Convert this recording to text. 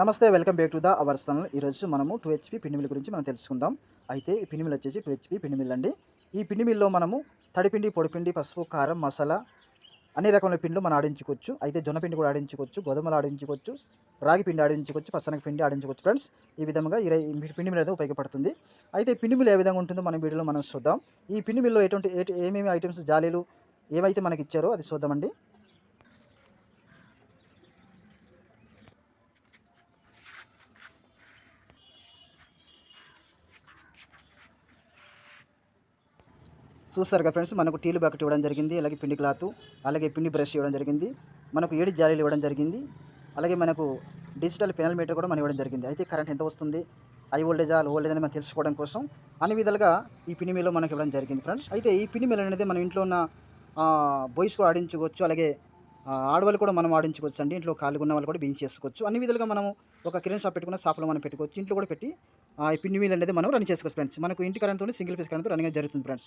నమస్తే welcome back to the our channel. ఈరోజు మనము టూ హెచ్పి పిండి మిల్ గురించి మనం తెలుసుకుందాం. అయితే ఈ పిండి మిల్ వచ్చేసి టూ హెచ్పి పిండి మిల్ అండి ఈ పిండి మిల్లో మనము తడిపిండి పొడిపిండి పసుపు కారం మసాలా అన్ని రకమైన పిండ్లు మనం ఆడించుకోవచ్చు. అయితే జొన్న పిండి కూడా ఆడించుకోవచ్చు గోధుమలు ఆడించుకోవచ్చు రాగి పిండి ఆడించుకోవచ్చు పచ్చనగ పిండి ఆడించుకోవచ్చు ఫ్రెండ్స్. ఈ విధంగా ఈ పిండి మిల్ అయితే ఉపయోగపడుతుంది. అయితే పిండి మిల్ ఏ విధంగా ఉంటుందో మనం వీడియోలో మనం చూద్దాం. ఈ పిండి మిల్లో ఎటువంటి ఏమేమి ఐటమ్స్ జాలీలు ఏవైతే మనకి ఇచ్చారో అది చూద్దామండి. చూస్తారు కదా ఫ్రెండ్స్ మనకు టీలు బకెట్ ఇవ్వడం జరిగింది అలాగే పిండి క్లాత్ అలాగే పిండి బ్రష్ ఇవ్వడం జరిగింది మనకు ఏడు జాలీలు ఇవ్వడం జరిగింది అలాగే మనకు డిజిటల్ పెనల్ మీటర్ కూడా మనం ఇవ్వడం జరిగింది. అయితే కరెంట్ ఎంత వస్తుంది? హై వోల్టేజా లో వోల్టేజ్ అని మనం తెలుసుకోవడం కోసం అన్ని విధాలుగా ఈ పిండి మీలో మనకి ఇవ్వడం జరిగింది ఫ్రెండ్స్. అయితే ఈ పిండి మిల్ అనేది మనం ఇంట్లో ఉన్న బాయ్స్ కూడా ఆడించుకోవచ్చు అలాగే ఆడవాళ్ళు కూడా మనం ఆడించుకోవచ్చు అండి. ఇంట్లో ఖాళీగా ఉన్న వాళ్ళు కూడా బించి చేసుకోవచ్చు. అన్ని విధాలుగా మనం ఒక కిరణ్ షాప్ పెట్టుకున్న షాప్లో మనం పెట్టుకోవచ్చు. ఇంట్లో కూడా పెట్టి ఆ, ఈ పిండి మిల్ అనేది మనం రన్ చేసుకోవచ్చు ఫ్రెండ్స్. మనకు ఇంటి కరెంట్తో సింగిల్ ఫేస్ కరెంట్తో రన్నింగ్ జరుగుతుంది friends.